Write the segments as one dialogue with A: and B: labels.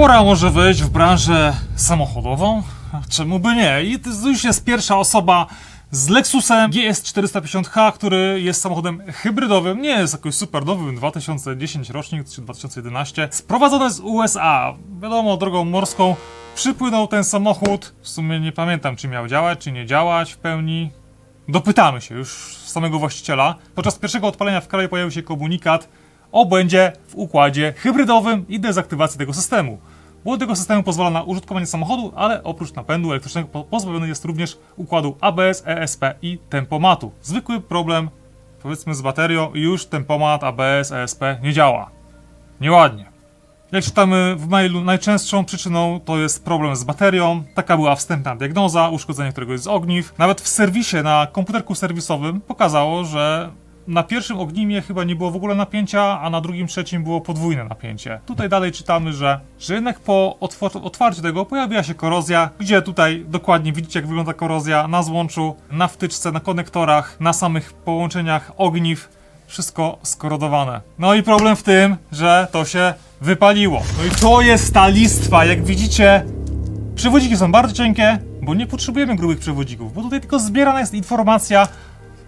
A: Pora może wejść w branżę samochodową? Czemu by nie? I to już jest pierwsza osoba z Lexusem GS450H, który jest samochodem hybrydowym, nie jest jakoś super nowym, 2010 rocznik czy 2011, sprowadzony z USA, wiadomo, drogą morską. Przypłynął ten samochód, w sumie nie pamiętam czy miał działać, czy nie działać w pełni. Dopytamy się już samego właściciela. Podczas pierwszego odpalenia w kraju pojawił się komunikat o w układzie hybrydowym i dezaktywacji tego systemu. Błąd tego systemu pozwala na użytkowanie samochodu, ale oprócz napędu elektrycznego po- pozbawiony jest również układu ABS, ESP i tempomatu. Zwykły problem, powiedzmy z baterią, już tempomat, ABS, ESP nie działa. Nieładnie. Jak czytamy w mailu, najczęstszą przyczyną to jest problem z baterią. Taka była wstępna diagnoza, uszkodzenie któregoś z ogniw. Nawet w serwisie na komputerku serwisowym pokazało, że na pierwszym ognimie chyba nie było w ogóle napięcia, a na drugim, trzecim było podwójne napięcie. Tutaj dalej czytamy, że, że jednak po otwarciu tego pojawiła się korozja, gdzie tutaj dokładnie widzicie jak wygląda korozja na złączu, na wtyczce, na konektorach, na samych połączeniach ogniw wszystko skorodowane. No i problem w tym, że to się wypaliło. No i to jest ta listwa, jak widzicie. Przewodziki są bardzo cienkie, bo nie potrzebujemy grubych przewodzików, bo tutaj tylko zbierana jest informacja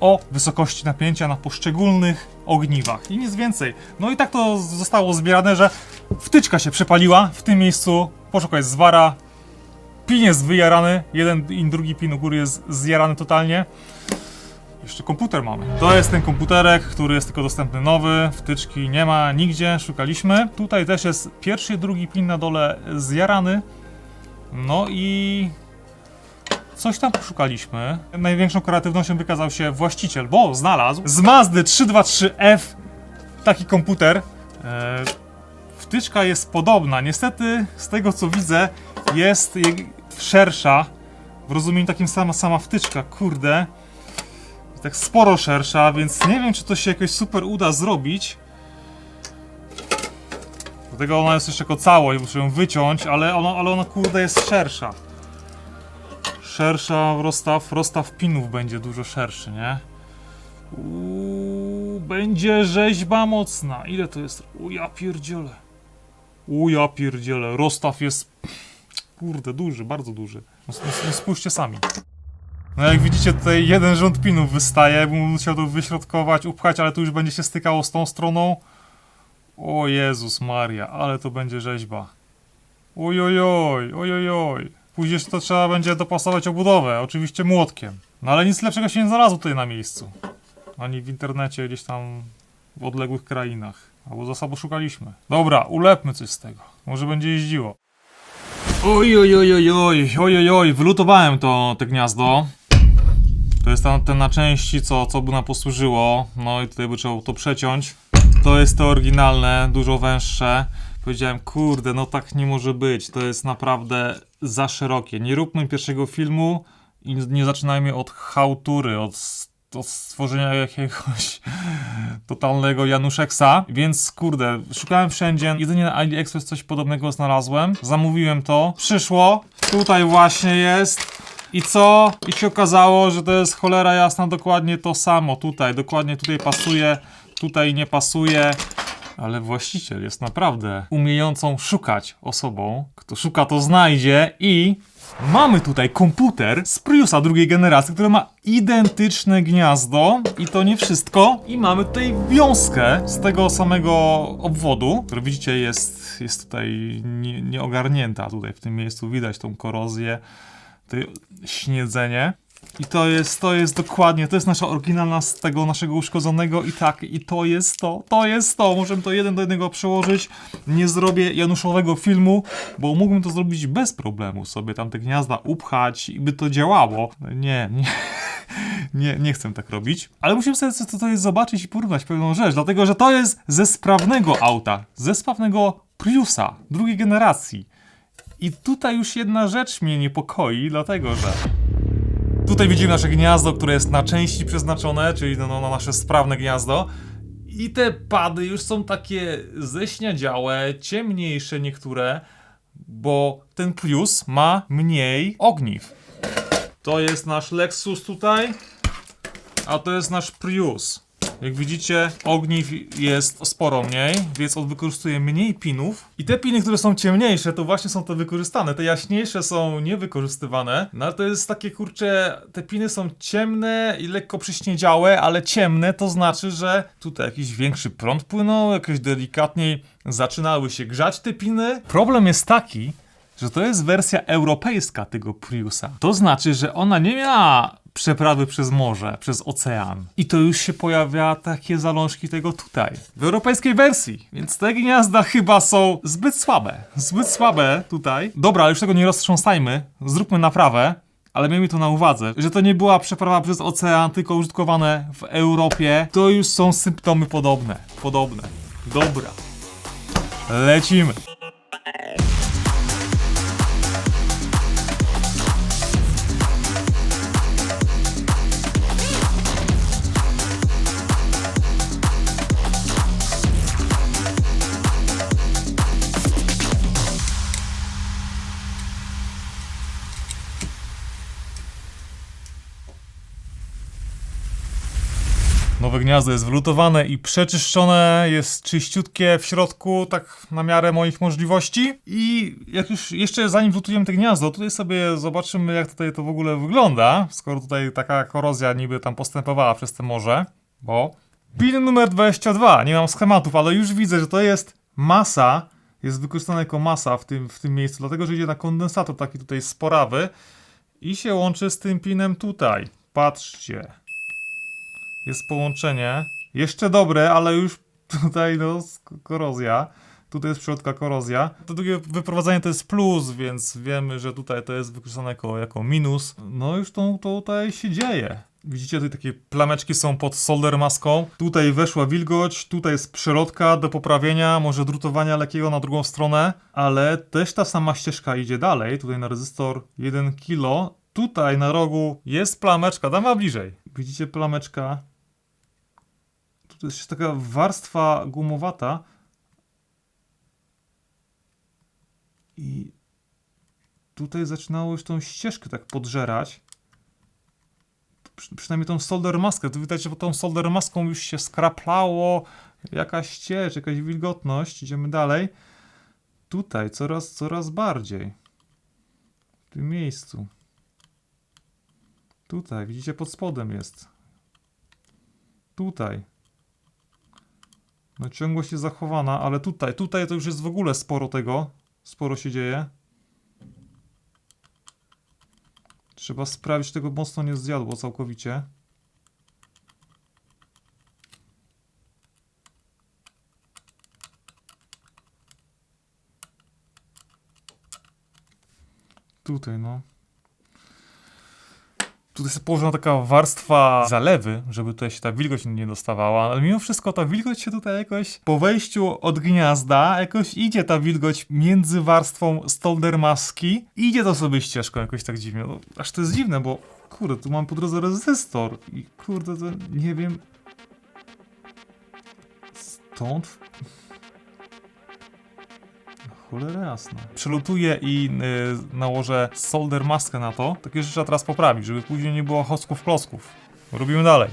A: o wysokości napięcia na poszczególnych ogniwach i nic więcej. No i tak to zostało zbierane, że wtyczka się przepaliła w tym miejscu, poszukaj zwara, pin jest wyjarany, jeden i drugi pin u góry jest zjarany totalnie. Jeszcze komputer mamy. To jest ten komputerek, który jest tylko dostępny nowy. Wtyczki nie ma nigdzie, szukaliśmy. Tutaj też jest pierwszy drugi pin na dole zjarany. No i coś tam poszukaliśmy. Największą kreatywnością wykazał się właściciel, bo znalazł z Mazdy 323F taki komputer. E, wtyczka jest podobna. Niestety, z tego co widzę, jest je- szersza. W rozumieniu takim sama, sama wtyczka. Kurde tak sporo szersza, więc nie wiem, czy to się jakoś super uda zrobić. Dlatego ona jest jeszcze jako całość, muszę ją wyciąć, ale ona, ale ona kurde jest szersza. Szersza rozstaw, rozstaw pinów będzie dużo szerszy, nie? Uuu, będzie rzeźba mocna. Ile to jest? U ja pierdziele. U ja pierdziele. Rozstaw jest kurde duży, bardzo duży. No, spójrzcie sami. No jak widzicie tutaj jeden rząd pinów wystaje, bym musiał to wyśrodkować, upchać, ale tu już będzie się stykało z tą stroną. O Jezus Maria, ale to będzie rzeźba. Ojojoj, ojojoj. Później to trzeba będzie dopasować obudowę, oczywiście młotkiem. No ale nic lepszego się nie znalazło tutaj na miejscu. Ani w internecie, gdzieś tam w odległych krainach. Albo za sobą szukaliśmy. Dobra, ulepmy coś z tego. Może będzie jeździło. Oj, oj, oj, oj, oj, oj, oj, oj, wylutowałem to, te gniazdo. To jest tam ten na części, co, co by nam posłużyło. No i tutaj by trzeba to przeciąć. To jest to oryginalne, dużo węższe. Powiedziałem, kurde, no tak nie może być. To jest naprawdę za szerokie. Nie róbmy pierwszego filmu i nie zaczynajmy od chałtury, od, od stworzenia jakiegoś totalnego Januszeksa, więc kurde, szukałem wszędzie, jedynie na AliExpress coś podobnego znalazłem, zamówiłem to, przyszło, tutaj właśnie jest. I co? I się okazało, że to jest cholera jasna. Dokładnie to samo. Tutaj, dokładnie tutaj pasuje, tutaj nie pasuje, ale właściciel jest naprawdę umiejącą szukać osobą, kto szuka to znajdzie i Mamy tutaj komputer z Priusa drugiej generacji, który ma identyczne gniazdo i to nie wszystko. I mamy tutaj wiązkę z tego samego obwodu, który widzicie jest, jest tutaj nie, nieogarnięta. Tutaj w tym miejscu widać tą korozję, tutaj śniedzenie. I to jest, to jest dokładnie, to jest nasza oryginalna z tego naszego uszkodzonego i tak, i to jest to, to jest to, możemy to jeden do jednego przełożyć, nie zrobię Januszowego filmu, bo mógłbym to zrobić bez problemu, sobie tam te gniazda upchać i by to działało. Nie, nie, nie, nie chcę tak robić, ale musimy sobie co to jest zobaczyć i porównać pewną rzecz, dlatego, że to jest ze sprawnego auta, ze sprawnego Priusa drugiej generacji. I tutaj już jedna rzecz mnie niepokoi, dlatego że Tutaj widzimy nasze gniazdo, które jest na części przeznaczone, czyli no, no, na nasze sprawne gniazdo. I te pady już są takie ześniadziałe, ciemniejsze niektóre, bo ten Prius ma mniej ogniw. To jest nasz Lexus tutaj, a to jest nasz Prius. Jak widzicie, ogniw jest sporo mniej, więc on wykorzystuje mniej pinów. I te piny, które są ciemniejsze, to właśnie są te wykorzystane. Te jaśniejsze są niewykorzystywane. No ale to jest takie kurcze, te piny są ciemne i lekko przyśniedziałe, ale ciemne to znaczy, że tutaj jakiś większy prąd płynął, jakoś delikatniej zaczynały się grzać te piny. Problem jest taki, że to jest wersja europejska tego Priusa. To znaczy, że ona nie miała przeprawy przez morze, przez ocean. I to już się pojawia takie zalążki tego tutaj. W europejskiej wersji. Więc te gniazda chyba są zbyt słabe. Zbyt słabe tutaj. Dobra, już tego nie roztrząsajmy. Zróbmy naprawę. Ale miejmy to na uwadze, że to nie była przeprawa przez ocean, tylko użytkowane w Europie. To już są symptomy podobne. Podobne. Dobra. Lecimy. Nowe gniazdo jest wlutowane i przeczyszczone, jest czyściutkie w środku, tak na miarę moich możliwości. I jak już jeszcze zanim wlutujemy te gniazdo, tutaj sobie zobaczymy jak tutaj to w ogóle wygląda, skoro tutaj taka korozja niby tam postępowała przez te morze, bo... Pin numer 22, nie mam schematów, ale już widzę, że to jest masa, jest wykorzystana jako masa w tym, w tym miejscu, dlatego że idzie na kondensator taki tutaj sporawy i się łączy z tym pinem tutaj. Patrzcie. Jest połączenie. Jeszcze dobre, ale już tutaj no korozja. Tutaj jest środka korozja. To drugie wyprowadzenie to jest plus, więc wiemy, że tutaj to jest wykorzystane jako, jako minus. No już to, to tutaj się dzieje. Widzicie, tutaj takie plameczki są pod solder maską. Tutaj weszła wilgoć, tutaj jest przelotka do poprawienia, może drutowania lekkiego na drugą stronę, ale też ta sama ścieżka idzie dalej. Tutaj na rezystor 1 kg. Tutaj na rogu jest plameczka, damy bliżej. Widzicie plameczka? To jest taka warstwa gumowata. I tutaj zaczynało już tą ścieżkę tak podżerać. Przy, przynajmniej tą solder maskę. Tu widać, że pod tą solder maską już się skraplało jakaś ciecz, jakaś wilgotność. Idziemy dalej. Tutaj coraz, coraz bardziej. W tym miejscu. Tutaj, widzicie, pod spodem jest. Tutaj. No ciągłość jest zachowana, ale tutaj, tutaj to już jest w ogóle sporo tego. Sporo się dzieje. Trzeba sprawić, tego mocno nie zjadło całkowicie. Tutaj, no. Tutaj jest położona taka warstwa zalewy, żeby tutaj się ta wilgoć nie dostawała, ale mimo wszystko ta wilgoć się tutaj jakoś po wejściu od gniazda jakoś idzie ta wilgoć między warstwą stolder maski i idzie to sobie ścieżką jakoś tak dziwnie. No, aż to jest dziwne, bo kurde, tu mam po drodze rezystor i kurde, to nie wiem stąd Cholera jasna. Przelutuję i y, nałożę solder maskę na to. Takie rzeczy trzeba teraz poprawić, żeby później nie było chocków klocków. Robimy dalej.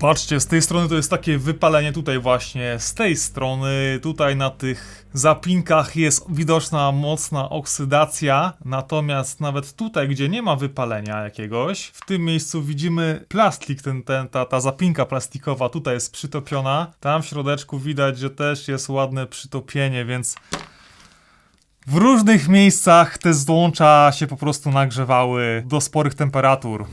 A: Patrzcie, z tej strony to jest takie wypalenie tutaj właśnie, z tej strony, tutaj na tych zapinkach jest widoczna mocna oksydacja, natomiast nawet tutaj, gdzie nie ma wypalenia jakiegoś, w tym miejscu widzimy plastik, ten, ten, ta, ta zapinka plastikowa tutaj jest przytopiona, tam w środeczku widać, że też jest ładne przytopienie, więc w różnych miejscach te złącza się po prostu nagrzewały do sporych temperatur.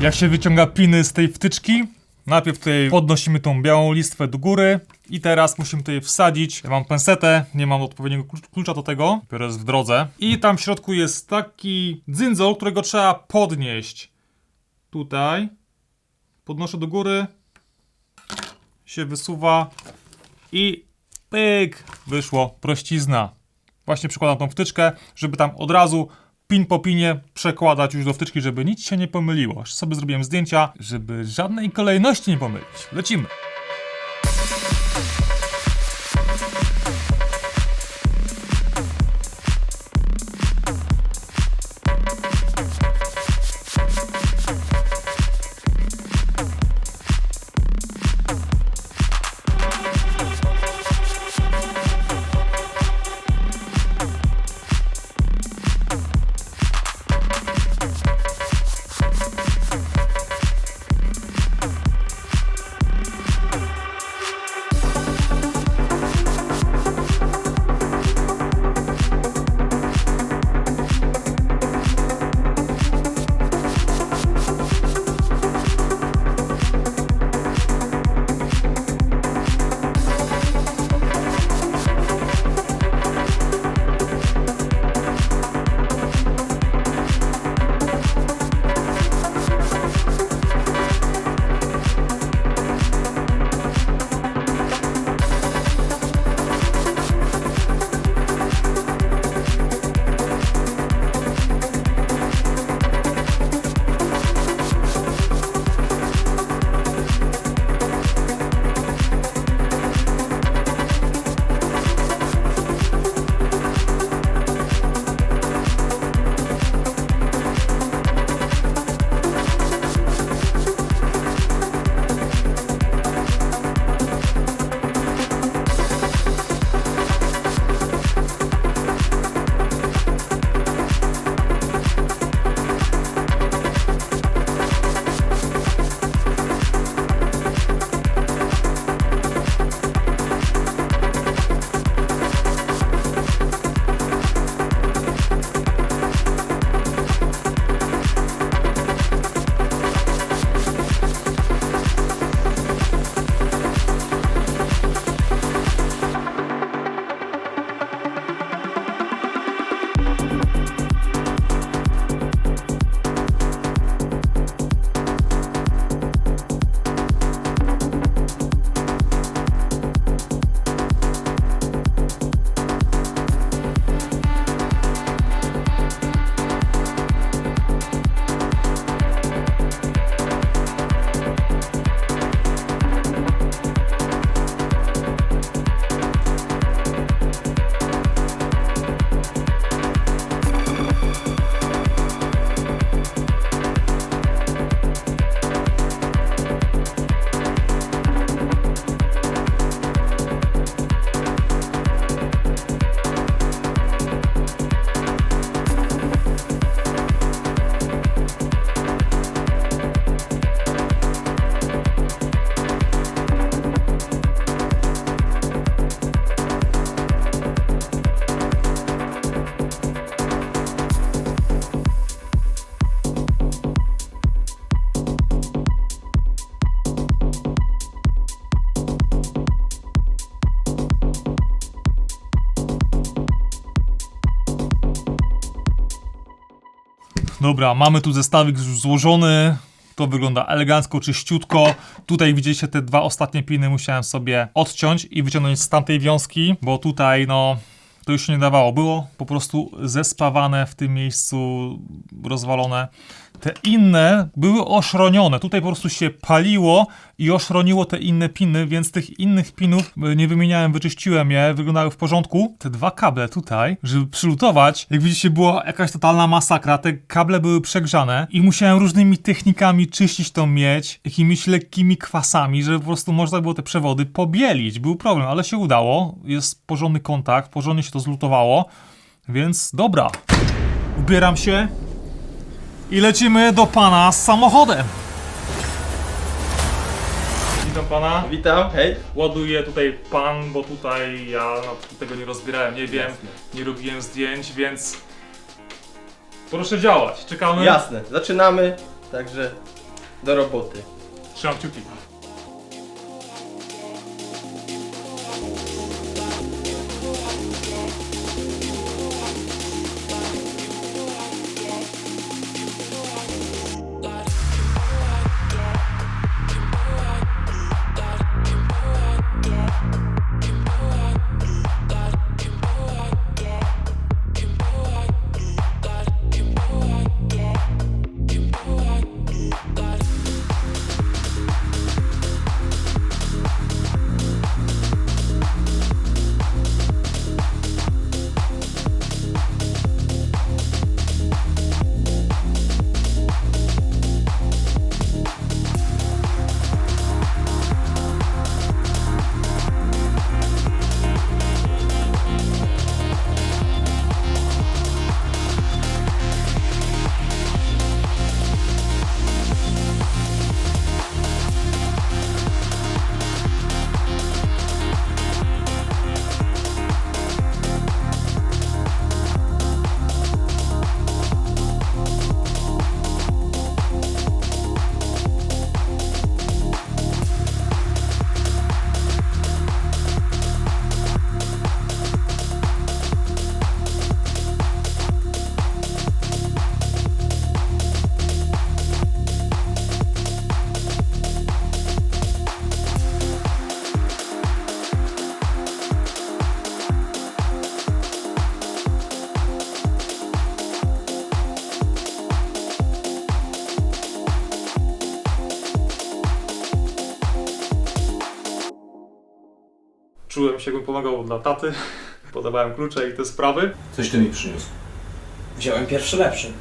A: Jak się wyciąga piny z tej wtyczki, najpierw tutaj podnosimy tą białą listwę do góry i teraz musimy tutaj wsadzić. Ja mam pensetę, nie mam odpowiedniego klucz- klucza do tego, dopiero jest w drodze. I tam w środku jest taki dzyndzol, którego trzeba podnieść. Tutaj. Podnoszę do góry. Się wysuwa i pyk, wyszło, prościzna. Właśnie przykładam tą wtyczkę, żeby tam od razu pin po pinie przekładać już do wtyczki, żeby nic się nie pomyliło. Aż sobie zrobiłem zdjęcia, żeby żadnej kolejności nie pomylić. Lecimy. Dobra, mamy tu zestawik już złożony. To wygląda elegancko, czyściutko. Tutaj widzicie te dwa ostatnie piny musiałem sobie odciąć i wyciągnąć z tamtej wiązki, bo tutaj no to już się nie dawało. Było po prostu zespawane w tym miejscu, rozwalone. Te inne były oszronione. Tutaj po prostu się paliło i oszroniło te inne piny, więc tych innych pinów e, nie wymieniałem, wyczyściłem je, wyglądały w porządku. Te dwa kable tutaj, żeby przylutować, jak widzicie, była jakaś totalna masakra. Te kable były przegrzane i musiałem różnymi technikami czyścić tą miedź, jakimiś lekkimi kwasami, żeby po prostu można było te przewody pobielić. Był problem, ale się udało. Jest porządny kontakt, porządnie się to zlutowało, więc dobra. Ubieram się i lecimy do pana z samochodem. Witam pana.
B: Witam, hej.
A: Ładuje tutaj pan, bo tutaj ja no, tego nie rozbierałem, nie wiem,
B: Jasne.
A: nie robiłem zdjęć, więc proszę działać. Czekamy.
B: Jasne, zaczynamy, także do roboty.
A: Trzymam kciuki. Czułem się, pomagał dla taty. Podawałem klucze i te sprawy.
C: Coś ty mi przyniósł.
D: Wziąłem pierwszy lepszy.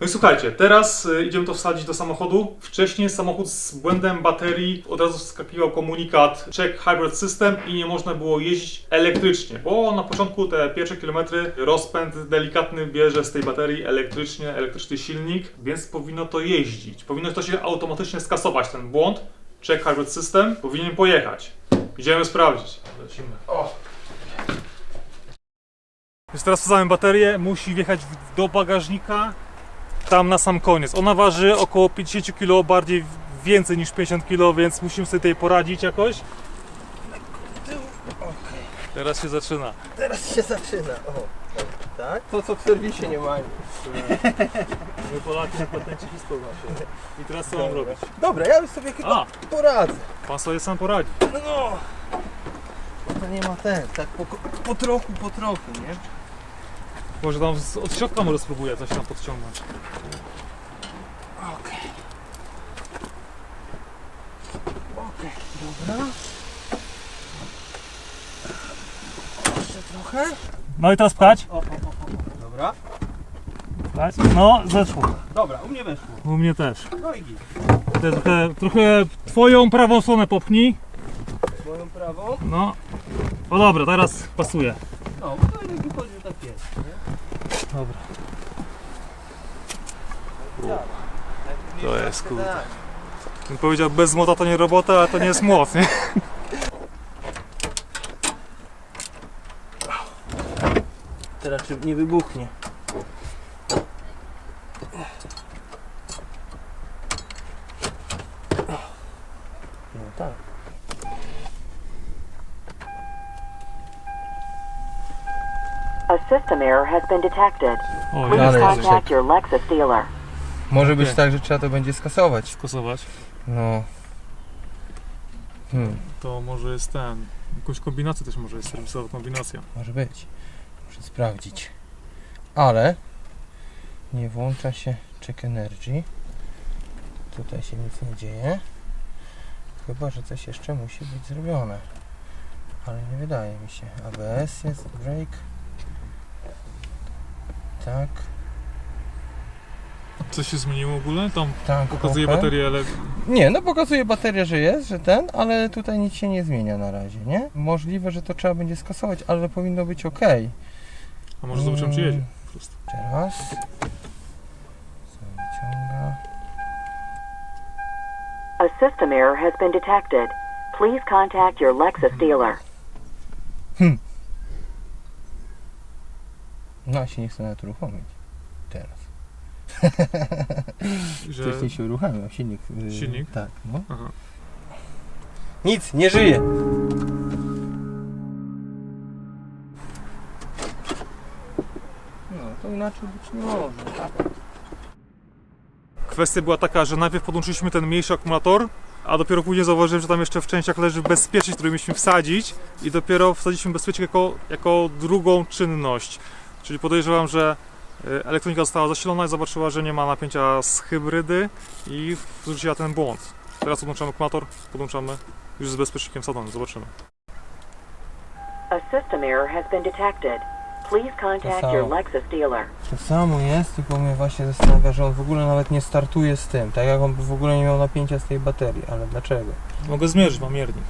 A: No i słuchajcie, teraz y, idziemy to wsadzić do samochodu. Wcześniej samochód z błędem baterii od razu wskakiwał komunikat check hybrid system i nie można było jeździć elektrycznie, bo na początku te pierwsze kilometry rozpęd delikatny bierze z tej baterii elektrycznie, elektryczny silnik, więc powinno to jeździć. Powinno to się automatycznie skasować, ten błąd. Check hybrid system powinien pojechać. Idziemy sprawdzić. Lecimy.
B: O,
A: Więc teraz wsadzamy baterię, musi wjechać w- do bagażnika, tam na sam koniec. Ona waży około 50 kg, bardziej więcej niż 50 kg, więc musimy sobie tutaj poradzić jakoś. Teraz się zaczyna.
B: teraz się zaczyna. O, tak? To co w serwisie nie mają.
A: My Polacy na patencie historii I teraz co mam robić?
B: Dobra, ja już sobie chyba
A: A,
B: poradzę.
A: pan sobie sam poradzi.
B: No, to nie ma ten, tak po, po trochu, po trochu, nie?
A: Może tam z- od środka może spróbuję coś tam podciągnąć.
B: Okej. Okej, dobra. Jeszcze trochę.
A: No i teraz pchać?
B: O, o, o, o. Dobra.
A: pchać. No, zeszło.
B: Dobra, u mnie weszło.
A: U mnie też.
B: No i git.
A: Te trochę, trochę twoją prawą stronę popchnij.
B: Moją prawą.
A: No. O dobra, teraz pasuje.
B: No, bo to jakby wychodzi, że tak jest, nie?
A: Dobra. To jest kurde. Bym powiedział, bez młota to nie robota, a to nie jest młot, nie?
B: Teraz czy nie wybuchnie. No tak.
E: A system error has been detected.
A: O,
E: Please contact your Lexus dealer.
B: Może być
A: Nie.
B: tak, że trzeba to będzie skasować.
A: Skosować.
B: No. Hmm.
A: To może jest ten. Jakąś kombinację też może jest serwisowa kombinacja.
B: Może być. Sprawdzić. Ale nie włącza się check energy. Tutaj się nic nie dzieje. Chyba, że coś jeszcze musi być zrobione. Ale nie wydaje mi się. ABS jest, brake. Tak,
A: Co się zmieniło w ogóle? Tam
B: tak.
A: pokazuje
B: okej.
A: baterię, ale
B: Nie, no pokazuje bateria, że jest, że ten, ale tutaj nic się nie zmienia na razie, nie? Możliwe, że to trzeba będzie skasować, ale powinno być ok.
A: A może zobaczymy czy jedzie. Po prostu.
B: Teraz. Co wyciąga?
E: A system error has been detected. Please contact your Lexus dealer.
B: No, a się nie chce nawet uruchomić. Teraz.
A: Że...
B: Wcześniej się uruchamiał, silnik. yy,
A: Silnik?
B: Tak, no.
A: Aha.
B: Nic, nie żyje. To inaczej być nie może.
A: Kwestia była taka, że najpierw podłączyliśmy ten mniejszy akumulator, a dopiero później zauważyłem, że tam jeszcze w częściach leży bezpiecznik, który mieliśmy wsadzić i dopiero wsadziliśmy bezpiecznik jako, jako drugą czynność. Czyli podejrzewam, że y, elektronika została zasilona i zobaczyła, że nie ma napięcia z hybrydy i wrzuciła ten błąd. Teraz podłączamy akumulator, podłączamy już z bezpiecznikiem wsadzonym, zobaczymy.
E: A system error has been detected. Please contact your
B: samo.
E: Lexus dealer.
B: To samo jest, tylko mnie właśnie zastanawia, że on w ogóle nawet nie startuje z tym. Tak jak on w ogóle nie miał napięcia z tej baterii, ale dlaczego?
A: Mogę zmierzyć, mam miernik.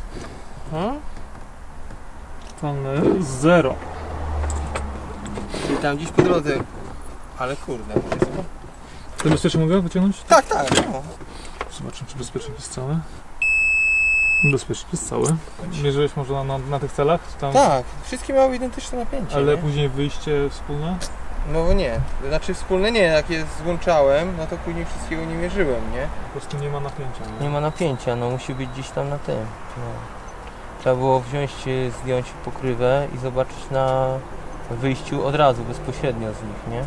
A: Totalne zero.
B: Czyli tam gdzieś po drodze. Ale kurde, wszystko.
A: Ten bezpiecznik mogę wyciągnąć?
B: Tak, tak. No.
A: Zobaczymy, czy bezpiecznik jest cały. Bezpiecznik jest cały. Mierzyłeś może na, na, na tych celach? Czy tam,
B: Tak, wszystkie miały identyczne napięcie.
A: Ale
B: nie?
A: później wyjście wspólne?
B: No bo nie. Znaczy wspólne nie, jak je złączałem, no to później wszystkiego nie mierzyłem, nie?
A: Po prostu nie ma napięcia. Nie?
B: Nie ma napięcia, no musi być gdzieś tam na tym. No. Trzeba było wziąć, e, zdjąć pokrywę i zobaczyć na wyjściu od razu, bezpośrednio z nich, nie?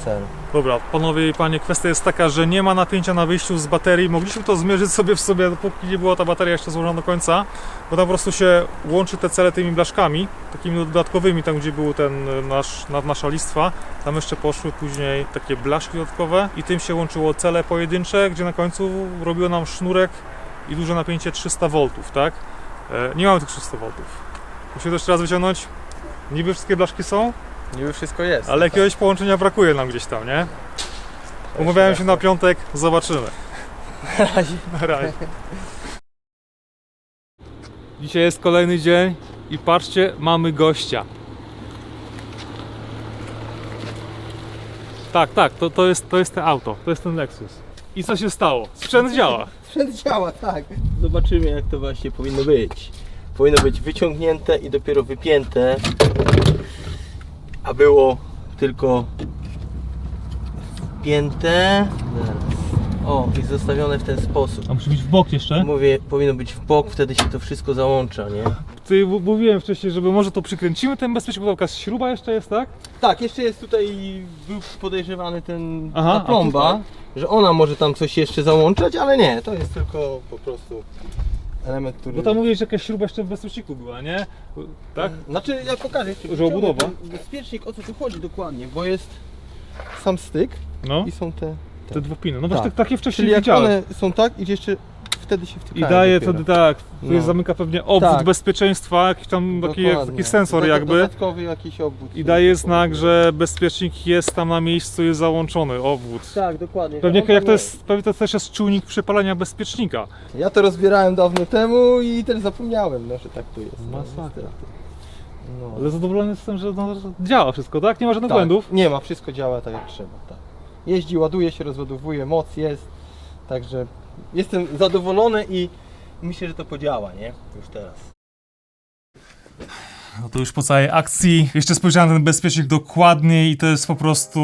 B: Z celu.
A: Dobra, panowie i panie, kwestia jest taka, że nie ma napięcia na wyjściu z baterii. Mogliśmy to zmierzyć sobie w sobie, dopóki nie była ta bateria jeszcze złożona do końca, bo tam po prostu się łączy te cele tymi blaszkami, takimi dodatkowymi, tam gdzie był ten e, nasz, na- nasza listwa. Tam jeszcze poszły później takie blaszki dodatkowe i tym się łączyło cele pojedyncze, gdzie na końcu robiło nam sznurek i duże napięcie 300 V, tak? E, Nie mamy tych 300 V. Musimy to jeszcze raz wyciągnąć. Niby wszystkie blaszki są,
B: Już wszystko jest.
A: ale jakiegoś połączenia brakuje nam gdzieś tam, nie? Umawiałem się na piątek, zobaczymy. Na razie. Dzisiaj jest kolejny dzień i patrzcie, mamy gościa. Tak, tak, to, to, jest, to jest to auto, to jest ten Lexus. I co się stało? Sprzęt działa.
B: Sprzęt działa, tak. Zobaczymy jak to właśnie powinno być. Powinno być wyciągnięte i dopiero wypięte. A było tylko wpięte. Zaraz. O, i zostawione w ten sposób.
A: A musi być w bok jeszcze?
B: Mówię, powinno być w bok, wtedy się to wszystko załącza, nie?
A: Ty mówiłem wcześniej, żeby może to przykręcimy ten bezpiecznik, bo jakaś śruba jeszcze jest, tak?
B: Tak, jeszcze jest tutaj, był podejrzewany ten,
A: Aha,
B: ta plomba,
A: tutaj?
B: że ona może tam coś jeszcze załączać, ale nie, to jest tylko po prostu element, który...
A: Bo tam mówiłeś, że jakaś śruba jeszcze w bezpieczniku była, nie? Tak?
B: Znaczy, ja pokażę. ci
A: Że obudowa?
B: ten Bezpiecznik, o co tu chodzi dokładnie, bo jest sam styk
A: No,
B: i są te...
A: te dwa piny. No właśnie
B: Tak.
A: takie wcześniej
B: Czyli jak
A: widziałem.
B: one są tak i jeszcze wtedy się
A: I
B: wtykają
A: daje
B: dopiero.
A: wtedy tak,
B: No.
A: zamyka pewnie obwód
B: Tak.
A: bezpieczeństwa, jakiś tam taki, jak,
B: Dokładnie.
A: taki sensor
B: Doda-
A: jakby.
B: Dodatkowy jakiś obwód.
A: I daje znak, że bezpiecznik jest tam na miejscu, jest załączony, obwód.
B: Tak, dokładnie.
A: Pewnie jak to jest, pewnie to też jest czujnik przypalania bezpiecznika.
B: Ja to rozbierałem dawno temu i też zapomniałem, no, że tak tu jest. no,
A: Masakra.
B: niestety. No.
A: Ale zadowolony jestem, że no, że działa wszystko, tak? Nie ma żadnych
B: Tak,
A: błędów.
B: Nie ma, wszystko działa tak jak trzeba. Tak. Jeździ, ładuje się, rozładowuje, moc jest. Także jestem zadowolony i myślę, że to podziała, nie? Już teraz.
A: No to już po całej akcji. Jeszcze spojrzałem na ten bezpiecznik dokładniej i to jest po prostu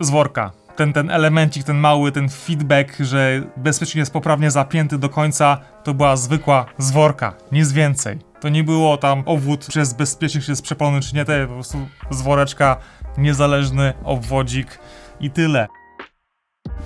A: z worka. Ten, ten elemencik, ten mały, ten feedback, że bezpiecznik jest poprawnie zapięty do końca, to była zwykła z worka, nic więcej. To nie było tam obwód przez bezpiecznik, czy jest przepalony, czy nie, to po prostu z woreczka, niezależny obwodzik i tyle.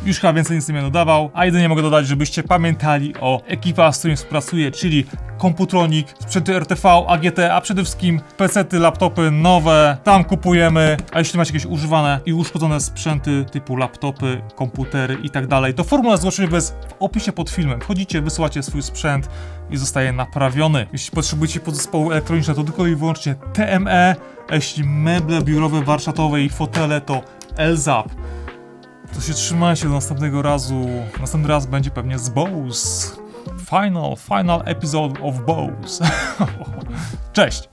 A: Już chyba więcej nic nie będę dodawał, a jedynie mogę dodać, żebyście pamiętali o ekipach, z którymi współpracuję, czyli Komputronik, sprzęty RTV, AGT, a przede wszystkim PC-ty, laptopy nowe, tam kupujemy, a jeśli macie jakieś używane i uszkodzone sprzęty typu laptopy, komputery i tak dalej, to formularz zgłoszeniowy jest w opisie pod filmem. Wchodzicie, wysyłacie swój sprzęt i zostaje naprawiony. Jeśli potrzebujecie podzespołu elektroniczne, to tylko i wyłącznie TME, a jeśli meble biurowe, warsztatowe i fotele, to LZAP. To się trzymajcie do następnego razu. Następny raz będzie pewnie z Bose. Final, final episode of Bose. Cześć!